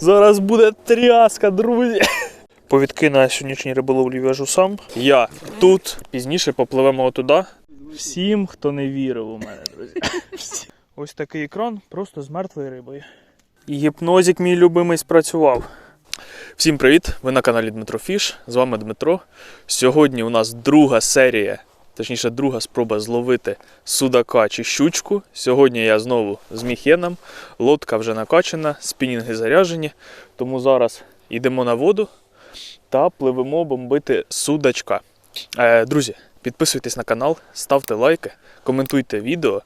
Зараз буде тряска, друзі. Повідки на сьогоднішній риболовлі в'яжу сам. Я тут. Пізніше попливемо отуди. Всім, хто не вірив у мене, друзі. Ось такий екран просто з мертвою рибою. І гіпнозик мій любимий спрацював. Всім привіт! Ви на каналі Дмитро Фіш. З вами Дмитро. Сьогодні у нас друга серія, точніше, друга спроба зловити судака чи щучку. Сьогодні я знову з міхеном. Лодка вже накачана, спінінги заряжені. Тому зараз йдемо на воду та пливемо бомбити судачка. Е, друзі, підписуйтесь на канал, ставте лайки, коментуйте відео.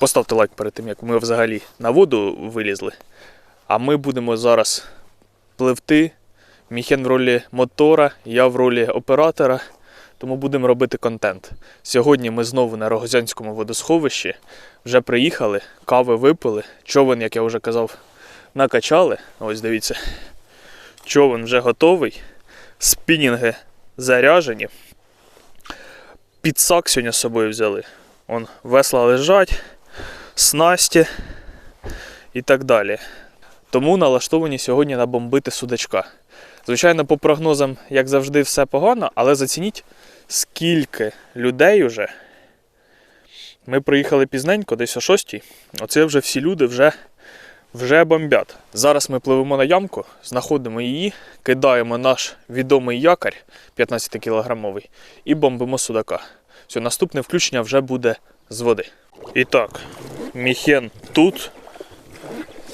Поставте лайк перед тим, як ми взагалі на воду вилізли. А ми будемо зараз пливти. Міхен в ролі мотора, я в ролі оператора, тому будемо робити контент. Сьогодні ми знову на Рогозянському водосховищі. Вже приїхали, кави випили, човен, як я вже казав, накачали. Ось дивіться. Човен вже готовий. Спінінги заряжені. Підсак сьогодні з собою взяли. Вон весла лежать, снасті і так далі. Тому налаштовані сьогодні набомбити судачка. Звичайно, по прогнозам, як завжди, все погано, але зацініть, скільки людей уже. Ми приїхали пізненько, десь о 6. Оце вже всі люди вже, вже бомбять. Зараз ми пливемо на ямку, знаходимо її, кидаємо наш відомий якорь 15-кілограмовий і бомбимо судака. Все, наступне включення вже буде з води. І так, міхен тут,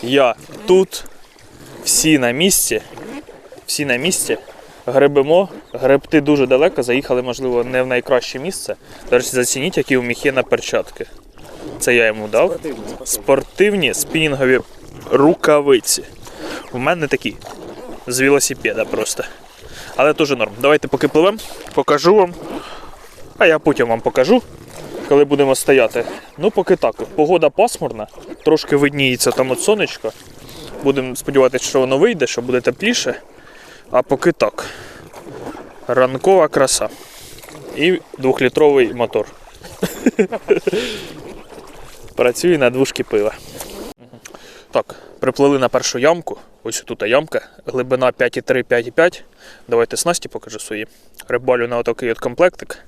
я тут, всі на місці всі на місці. Гребемо, гребти дуже далеко, заїхали, можливо, не в найкраще місце. До речі, зацініть, які у Міхіна перчатки. Це я йому дав. Спортивні спінінгові рукавиці. У мене такі з велосипеда просто. Але теж норм. Давайте поки пливемо, покажу вам. А я потім вам покажу, коли будемо стояти. Ну, поки так. Погода пасмурна, трошки видніється там от сонечко. Будемо сподіватися, що воно вийде, що буде тепліше. А поки так. Ранкова краса і двохлітровий мотор. Працює на двушки пива. Так, приплили на першу ямку. Ось тут ямка, глибина 5,3-5,5. Давайте снасті покажу свої. Рибалю на отакий от комплектик.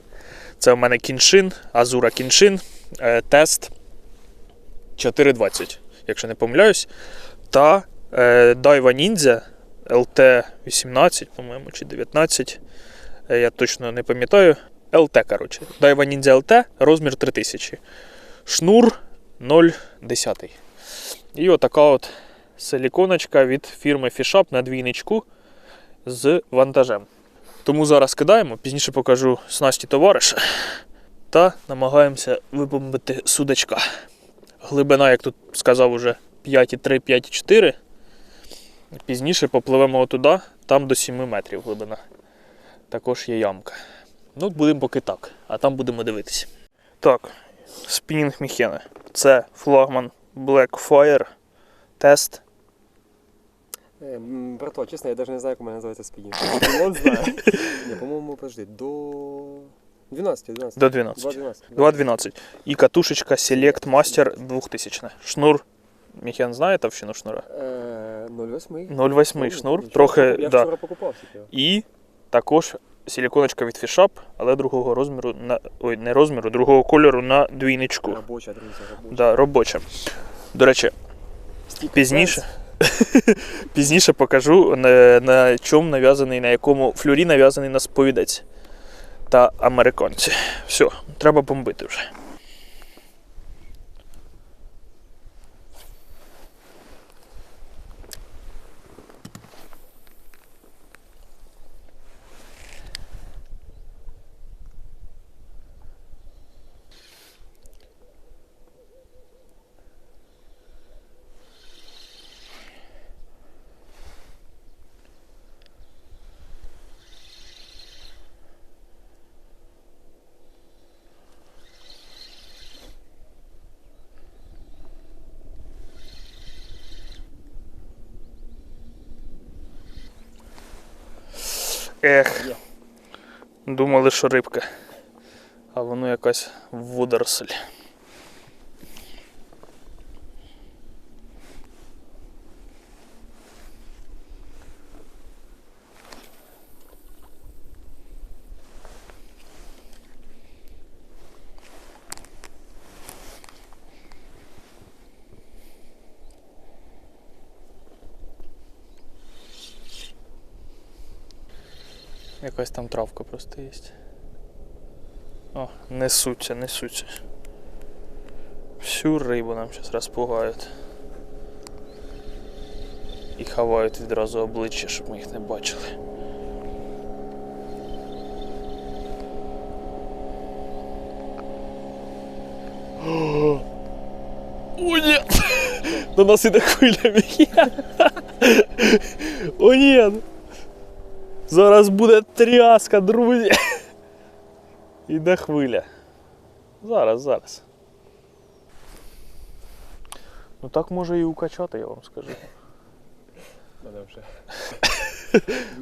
Це у мене кіншин, азура кіншин, е, тест 420, якщо не помиляюсь. Та е, Дайва Ніндзя ЛТ-18, по-моєму, чи 19. Е, я точно не пам'ятаю. ЛТ, коротше. Дайва Ніндзя ЛТ, розмір 3000. Шнур 0,10. І отака от силіконочка від фірми Fishup на двійничку з вантажем. Тому зараз кидаємо, пізніше покажу снасті товариша. Та намагаємося вибомбити судачка. Глибина, як тут сказав, уже 5,3-5,4. Пізніше попливемо туди, там до 7 метрів глибина. Також є ямка. Ну, будемо поки так, а там будемо дивитися. Так, спінінг Міхена. Це флагман Blackfire тест. Е, Братва, чесно, я даже не знаю, як у мене називається спінінг. Димон знає. Ні, по-моєму, подожди, до 12, 12. До 12. 2.12. 2.12. І катушечка Select Master 2000. Шнур. Міхен знає товщину шнура? Е, 0,8. 0,8 шнур. Нічого. Трохи, Я да. вчора покупав. І також силіконочка від Fishup, але другого розміру на. Ой, не розміру, другого кольору на двійничку. Робоча, друзі, робоча. Да, робоча. До речі, Стільки пізніше. Пізніше покажу на, на чому нав'язаний, на якому флюрі нав'язаний на сповідець та американці. Все, треба бомбити вже. Ех. Думали, що рибка. А воно якась водоросль. Якась там травка просто є. О, несуться, несуться. Всю рибу нам зараз розпугають. І ховають відразу обличчя, щоб ми їх не бачили. О, ні! До нас іде хвиля. О, ні! Зараз буде тряска, друзі. Іде хвиля. Зараз, зараз. Ну так може і укачати, я вам скажу.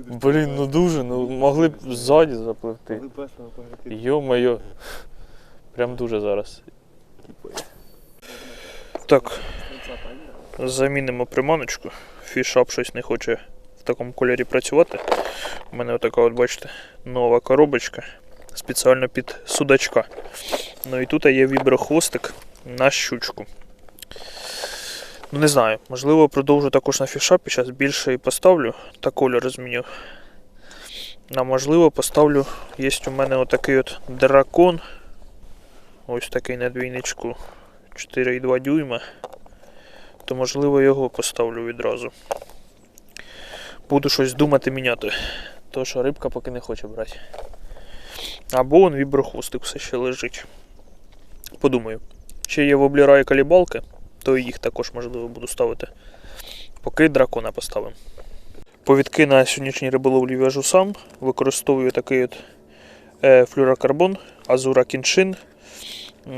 Блін, ну дуже, ну могли б ззаді запливти. Йо-моє. Прям дуже зараз. Так, замінимо приманочку. Фішап щось не хоче в такому кольорі працювати. У мене отака, от бачите, нова коробочка. Спеціально під судачка. Ну і тут є віброхвостик на щучку. Ну не знаю, можливо, продовжу також на фішапі, зараз більше і поставлю та кольор зміню. А можливо, поставлю. Є у мене отакий от дракон. Ось такий на двійничку 4,2 дюйма. То можливо його поставлю відразу. Буду щось думати міняти. То що рибка поки не хоче брати. Або он віброхвостик все ще лежить. Подумаю. Ще є воблера і калібалки, то їх також можливо буду ставити. Поки дракона поставимо. Повідки на сьогоднішній риболовлі в'яжу сам. Використовую такий от е, флюрокарбон, азура кіншин.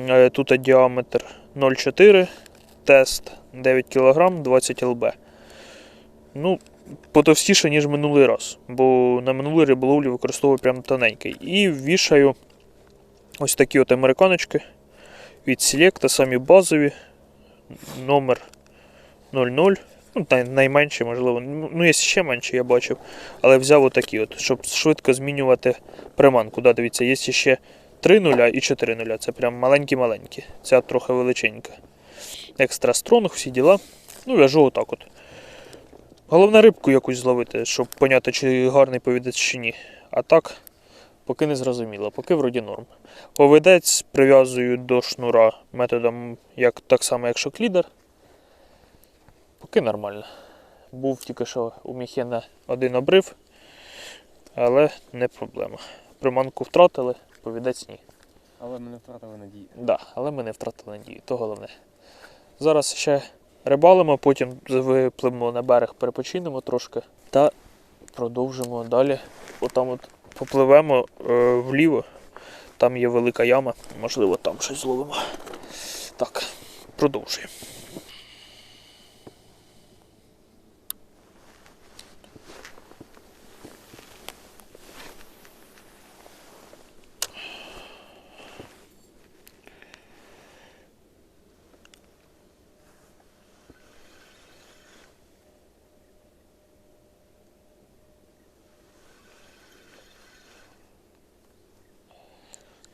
Е, тут діаметр 0,4, тест 9 кг, 20 лб. Ну, потовстіше, ніж минулий раз, бо на минулій риболовлі використовую прям тоненький. І вішаю ось такі от американочки від Selecta, самі базові, номер 00. Ну, найменші, можливо. Ну, є ще менші, я бачив. Але взяв отакі, от, щоб швидко змінювати приманку. Да, дивіться, є ще 3 нуля і 4 нуля. Це прям маленькі-маленькі. Ця трохи величенька. Екстра стронг, всі діла. Ну, в'яжу отак от. Головне рибку якусь зловити, щоб поняти, чи гарний повідець чи ні. А так, поки не зрозуміло, поки вроді норм. Повідець прив'язую до шнура методом як, так само, як шоклідер. Поки нормально. Був тільки що у Міхена один обрив, але не проблема. Приманку втратили, повідець ні. Але мене втратили надії. Да, але ми не втратили надію, то головне. Зараз ще рибалимо, потім випливемо на берег, перепочинемо трошки та продовжимо далі. Отам от попливемо е, вліво, там є велика яма, можливо, там щось зловимо. Так, продовжуємо.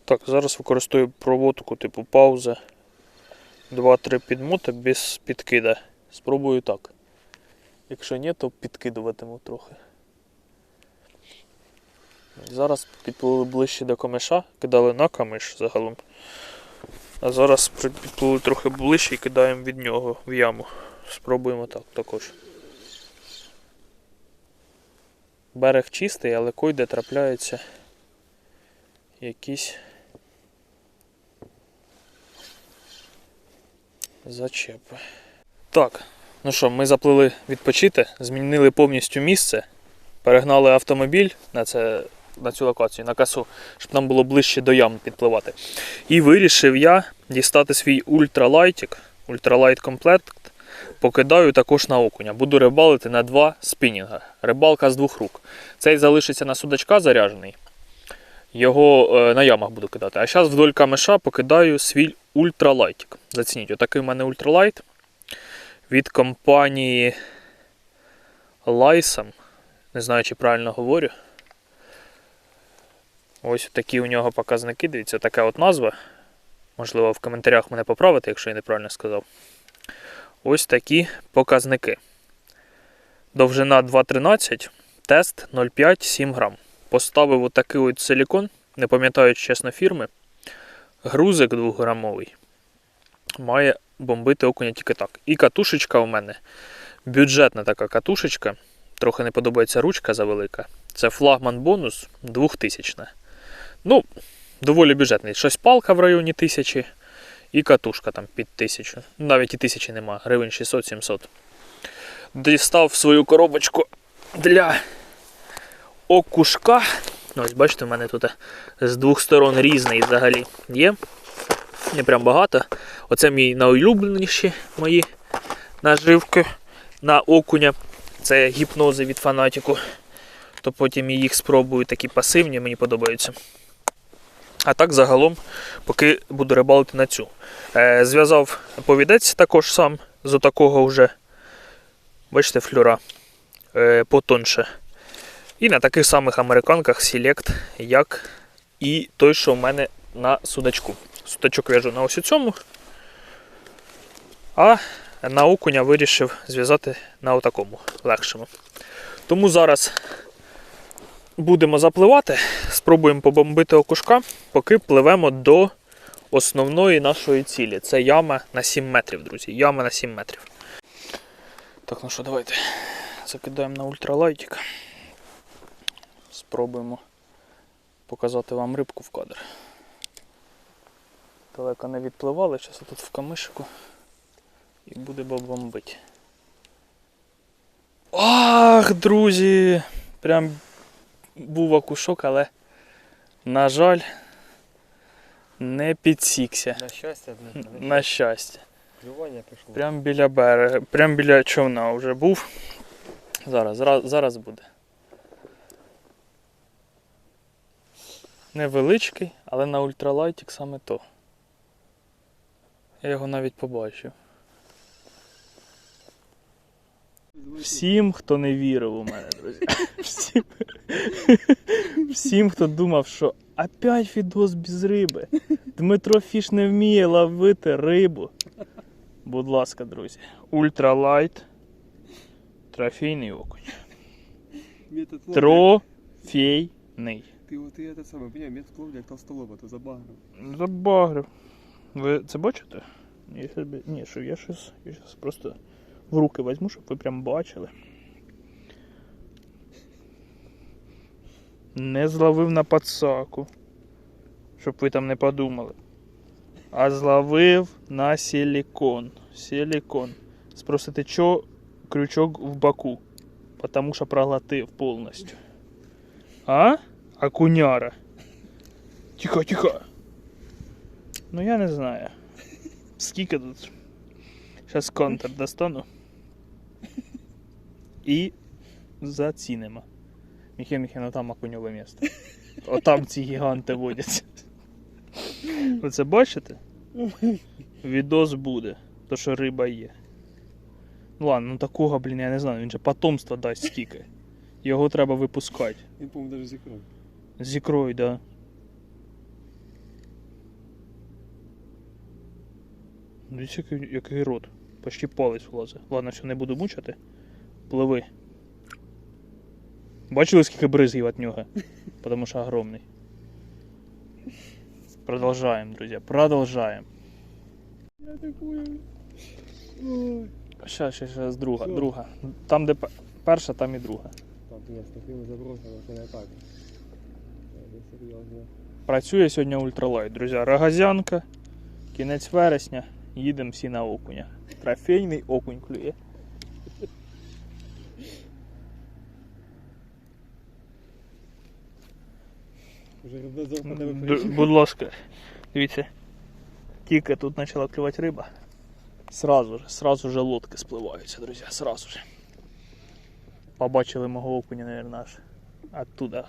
Так, зараз використовую проводку типу пауза. 2-3 підмоти без підкида. Спробую так. Якщо ні, то підкидуватиму трохи. Зараз підплили ближче до камиша, кидали на камиш загалом. А зараз підплили трохи ближче і кидаємо від нього в яму. Спробуємо так також. Берег чистий, але койде трапляються якісь зачепи. Так, ну що, ми заплили відпочити, змінили повністю місце, перегнали автомобіль на, це, на цю локацію, на касу, щоб нам було ближче до ям підпливати. І вирішив я дістати свій ультралайтик, ультралайт комплект. Покидаю також на окуня. Буду рибалити на два спінінга. Рибалка з двох рук. Цей залишиться на судачка заряджений. Його е, на ямах буду кидати. А зараз вдоль камеша покидаю свій ультралайтик. Зацініть, отакий у мене ультралайт від компанії Lysam. Не знаю, чи правильно говорю. Ось такі у нього показники. Дивіться, така от назва. Можливо, в коментарях мене поправити, якщо я неправильно сказав. Ось такі показники. Довжина 2,13, тест 0,5-7 грам. Поставив отакий от силікон, не пам'ятаю чесно фірми. Грузик 2-грамовий. Має бомбити окуня тільки так. І катушечка у мене бюджетна така катушечка. Трохи не подобається ручка завелика. Це флагман бонус 2000. Ну, доволі бюджетний. Щось палка в районі 1000 і катушка там під 1000. Ну, Навіть і 1000 нема, гривень 600-700. Дістав свою коробочку для окушка. Ось, бачите, в мене тут з двох сторон різний взагалі є. Не прям багато. Оце мій найулюбленіші мої наживки на окуня. Це гіпнози від фанатіку. То потім їх спробую такі пасивні, мені подобаються. А так загалом, поки буду рибалити на цю. Е, зв'язав повідець також сам з отакого вже. Бачите, флюра е, потонше. І на таких самих американках Select, як і той, що в мене на судачку. Судачок в'яжу на ось цьому. А на окуня вирішив зв'язати на отакому легшому. Тому зараз будемо запливати, спробуємо побомбити окушка, поки пливемо до основної нашої цілі. Це яма на 7 метрів, друзі. Яма на 7 метрів. Так, ну що, давайте закидаємо на ультралайтик. Спробуємо показати вам рибку в кадр. Далеко не відпливали, зараз тут в камишику і буде бомбити. Ах, друзі! Прям був окушок, але, на жаль, не підсікся. На щастя, блин, на, На щастя. Клювання пішло. Прям біля берега, прям біля човна вже був. Зараз, зараз, зараз буде. Невеличкий, але на ультралайтік саме то. Я його навіть побачив. Всім, хто не вірив у мене, друзі. Всім, всім хто думав, що опять відос без риби. Дмитро Фіш не вміє ловити рибу. Будь ласка, друзі. Ультралайт. Трофейний окунь. Трофейний. Ти от я те саме, поняв, метод ловля як толстолоба, то забагрив. Забагрив. Ви це бачите? Я. Ні, що я щось, я щось просто в руки візьму, щоб ви прям бачили. Не зловив на подсаку. Щоб ви там не подумали. А зловив на силикон. Силикон. Спросите, що крючок в боку? Потому що проглотив повністю. А? Акуняра. Тихо, тихо. Ну я не знаю. Скільки тут? Зараз контр достану. І зацінимо. Міхе Міхе, там окуньове місце. Отам ці гіганти водяться. Ви це бачите? Відос буде. То що риба є. Ну ладно, ну такого, блін, я не знаю, він же потомство дасть скільки. Його треба випускати. Він, по-моєму, навіть зікров. З ікрою, да. Дивіться, який, який рот. Почти палець влазить. Ладно, все, не буду мучити. Пливи. Бачили, скільки бризгів від нього? Потому що огромний. Продолжаем, друзья, продолжаем. Я такую. Ой. Щас, щас, щас, друга, друга. Там, де пе- перша, там і друга. Так, ні, з такими забросами, це не так. Серйозно. Працює сьогодні ультралайт, друзі. Рогазянка, кінець вересня, їдемо всі на окуня. Трофейний окунь клює. Будь ласка, дивіться. Тільки тут почала клювати риба. Сразу же, сразу же лодки спливаються, друзі, сразу же. Побачили мого окуня, мабуть, аж оттуда.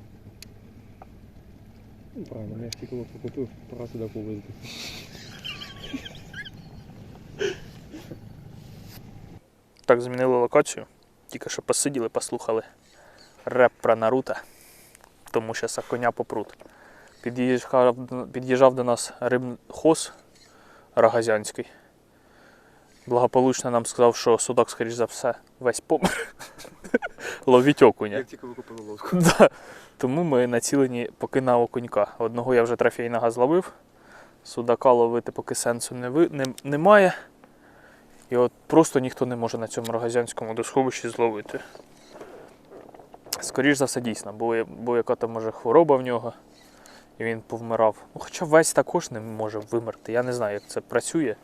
Ну, правильно, я ж тільки лодку пора сюди повезти. Так, змінили локацію. Тільки що посиділи, послухали реп про Наруто. Тому що коня попрут. Під'їжджав, під'їжджав до нас рибхоз Рогазянський. Благополучно нам сказав, що судак, скоріш за все, весь помер. Ловіть окуня. Як тільки ви купили лодку. Да. Тому ми націлені поки на окунька. Одного я вже трофейного зловив. Судака ловити поки сенсу не ви... не... немає. І от просто ніхто не може на цьому рогазянському досховищі зловити. Скоріш за все, дійсно, бо, бо яка там може хвороба в нього, і він повмирав. Ну, хоча весь також не може вимерти. Я не знаю, як це працює.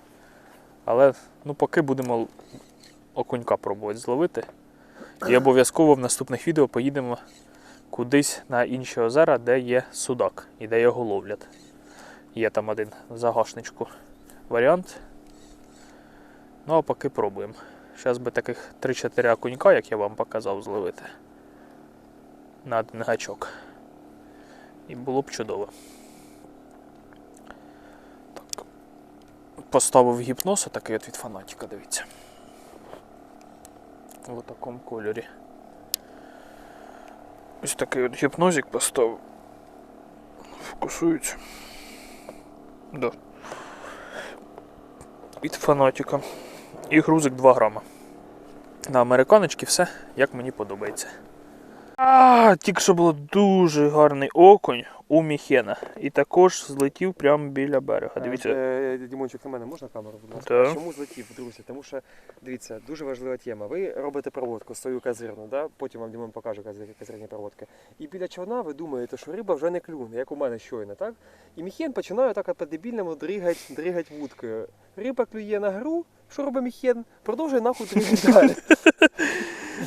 Але ну, поки будемо окунька пробувати зловити. І обов'язково в наступних відео поїдемо кудись на інші озера, де є судак і де його ловлять. Є там один в загашничку варіант. Ну а поки пробуємо. Зараз би таких 3-4 окунька, як я вам показав, зловити. На один гачок. І було б чудово. Поставив гіпноз, такий от від фанатіка, дивіться. В такому кольорі. Ось такий от гіпнозик поставив. Фокусується. Да. Від фанатіка. І грузик 2 грама. На американочки все, як мені подобається. А, тільки що було дуже гарний окунь у Міхена. І також злетів прямо біля берега. Дивіться. Е, Дімончик, на мене можна камеру, будь ласка? Так. Чому злетів, друзі? Тому що, дивіться, дуже важлива тема. Ви робите проводку свою казирну, да? потім вам Дімон покаже казир- казирні проводки. І біля човна ви думаєте, що риба вже не клюне, як у мене щойно, так? І Міхен починає так от по-дебільному дригать, дригать вудкою. Риба клює на гру, що робить Міхен? Продовжує нахуй дригати далі.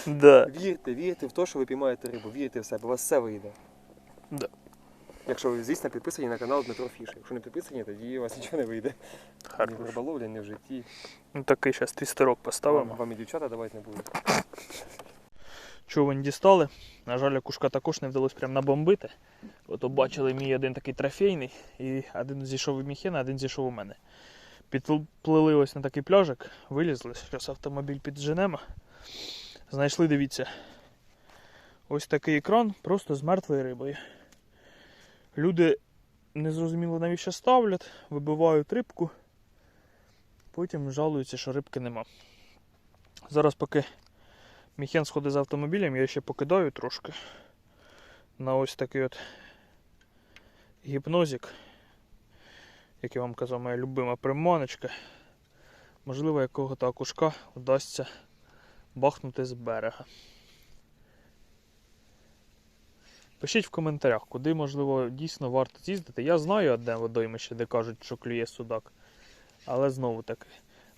Да. Вірте, вірте в те, що ви піймаєте рибу, вірте в себе, у вас все вийде. Да. Якщо ви, звісно, підписані на канал Дмитро Фіш. Якщо не підписані, тоді у вас нічого не вийде. Ні в риболовлі, ні в житті. Ну такий зараз твістерок Вам, поставимо. вам і дівчата давати не будуть. Човен дістали. На жаль, кушка також не вдалося прям набомбити. Ото бачили мій один такий трофейний, і один зійшов у Міхена, один зійшов у мене. Підплили ось на такий пляжик, вилізли, зараз автомобіль підженемо. Знайшли, дивіться, ось такий екран просто з мертвою рибою. Люди не зрозуміло навіщо ставлять, вибивають рибку, потім жалуються, що рибки нема. Зараз поки Міхен сходить з автомобілем, я ще покидаю трошки на ось такий от гіпнозик, як я вам казав, моя любима приманочка. Можливо, якого-то окушка вдасться бахнути з берега. Пишіть в коментарях, куди, можливо, дійсно варто з'їздити. Я знаю одне водоймище, де кажуть, що клює судак. Але знову таки,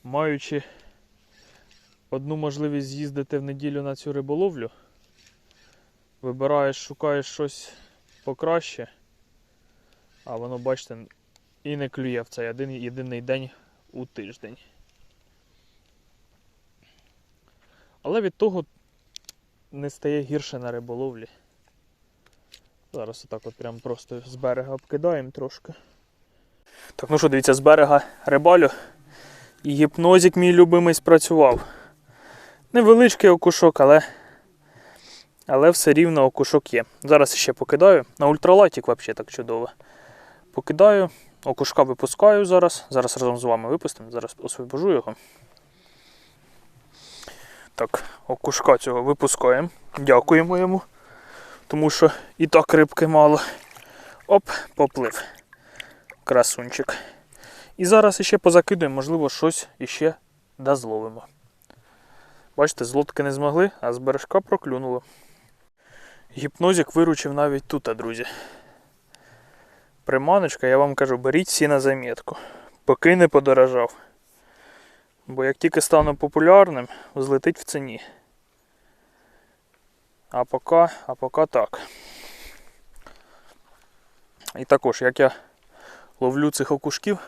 маючи одну можливість з'їздити в неділю на цю риболовлю. Вибираєш, шукаєш щось покраще, а воно, бачите, і не клює в цей один єдиний день у тиждень. Але від того не стає гірше на риболовлі. Зараз отак от прям просто з берега обкидаємо трошки. Так, ну що, дивіться, з берега рибалю. І гіпнозик мій любимий спрацював. Невеличкий окушок, але, але все рівно окушок є. Зараз ще покидаю. На ультралайтик взагалі так чудово. Покидаю, окушка випускаю зараз. Зараз разом з вами випустимо. Зараз освобожу його. Так, окушка цього випускаємо. Дякуємо йому. Тому що і так рибки мало. Оп, поплив. Красунчик. І зараз ще позакидуємо, можливо, щось іще дозловимо. Бачите, з лодки не змогли, а з бережка проклюнуло. Гіпнозик виручив навіть тут, друзі. Приманочка, я вам кажу, беріть всі на замітку. Поки не подорожав. Бо як тільки стану популярним, злетить в ціні. А поки, а поки так. І також, як я ловлю цих окушків,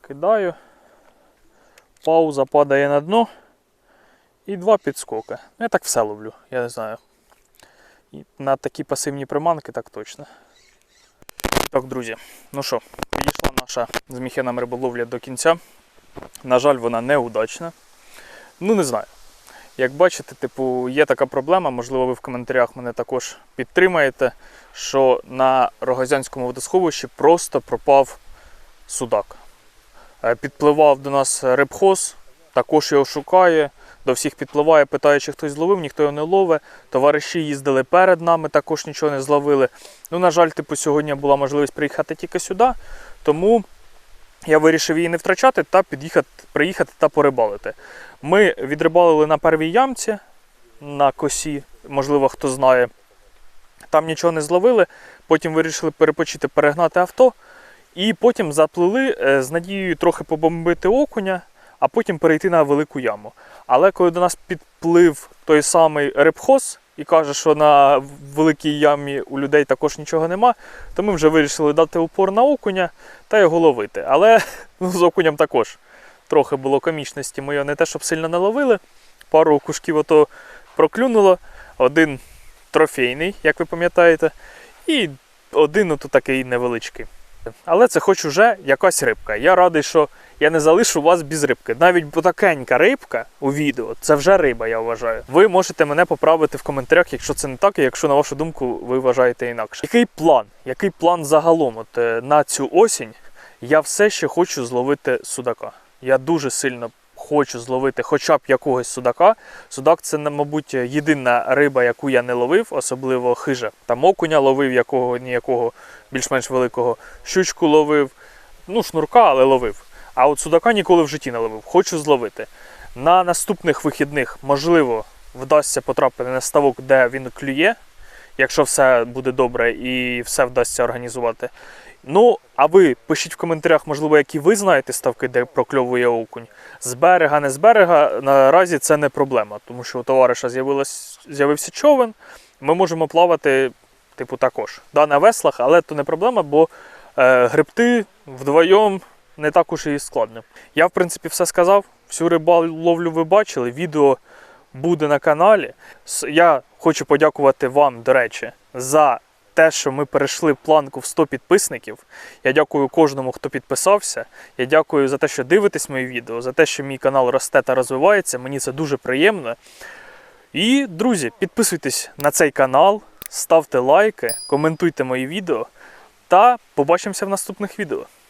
кидаю, пауза падає на дно і два підскоки. Ну, Я так все ловлю, я не знаю. І на такі пасивні приманки, так точно. Так, друзі, ну що, підійшла наша зміхена риболовля до кінця. На жаль, вона неудачна. Ну, не знаю. Як бачите, типу, є така проблема, можливо, ви в коментарях мене також підтримаєте, що на Рогозянському водосховищі просто пропав судак. Е, Підпливав до нас рибхоз, також його шукає. До всіх підпливає, питає, чи хтось зловив, ніхто його не ловить. Товариші їздили перед нами, також нічого не зловили. Ну, на жаль, типу, сьогодні була можливість приїхати тільки сюди, тому я вирішив її не втрачати та під'їхати, приїхати та порибалити. Ми відрибалили на первій ямці на косі, можливо, хто знає. Там нічого не зловили, потім вирішили перепочити, перегнати авто, і потім заплили е, з надією трохи побомбити окуня, а потім перейти на велику яму. Але коли до нас підплив той самий рибхоз і каже, що на великій ямі у людей також нічого нема, то ми вже вирішили дати упор на окуня та його ловити. Але ну, з окуням також трохи було комічності. Ми його не те, щоб сильно не ловили. Пару окушків ото проклюнуло. Один трофейний, як ви пам'ятаєте, і один ото такий невеличкий. Але це хоч уже якась рибка. Я радий, що я не залишу вас без рибки. Навіть потакенька рибка у відео це вже риба, я вважаю. Ви можете мене поправити в коментарях, якщо це не так, і якщо на вашу думку ви вважаєте інакше. Який план? Який план загалом? От е, на цю осінь я все ще хочу зловити судака. Я дуже сильно хочу зловити хоча б якогось судака. Судак це, мабуть, єдина риба, яку я не ловив, особливо хижа. Там окуня ловив, якого ніякого більш-менш великого, щучку ловив, ну, шнурка, але ловив. А от судака ніколи в житті не ловив. Хочу зловити. На наступних вихідних, можливо, вдасться потрапити на ставок, де він клює, якщо все буде добре і все вдасться організувати. Ну, а ви пишіть в коментарях, можливо, які ви знаєте ставки, де прокльовує окунь. З берега, не з берега, наразі це не проблема, тому що у товариша з'явився човен, ми можемо плавати, типу, також. Да, на веслах, але то не проблема, бо е, гребти вдвоєм не так уж і складно. Я, в принципі, все сказав. Всю рибаловлю ви бачили, відео буде на каналі. Я хочу подякувати вам, до речі, за те, що ми перейшли планку в 100 підписників. Я дякую кожному, хто підписався. Я дякую за те, що дивитесь мої відео, за те, що мій канал росте та розвивається. Мені це дуже приємно. І, друзі, підписуйтесь на цей канал, ставте лайки, коментуйте мої відео та побачимося в наступних відео.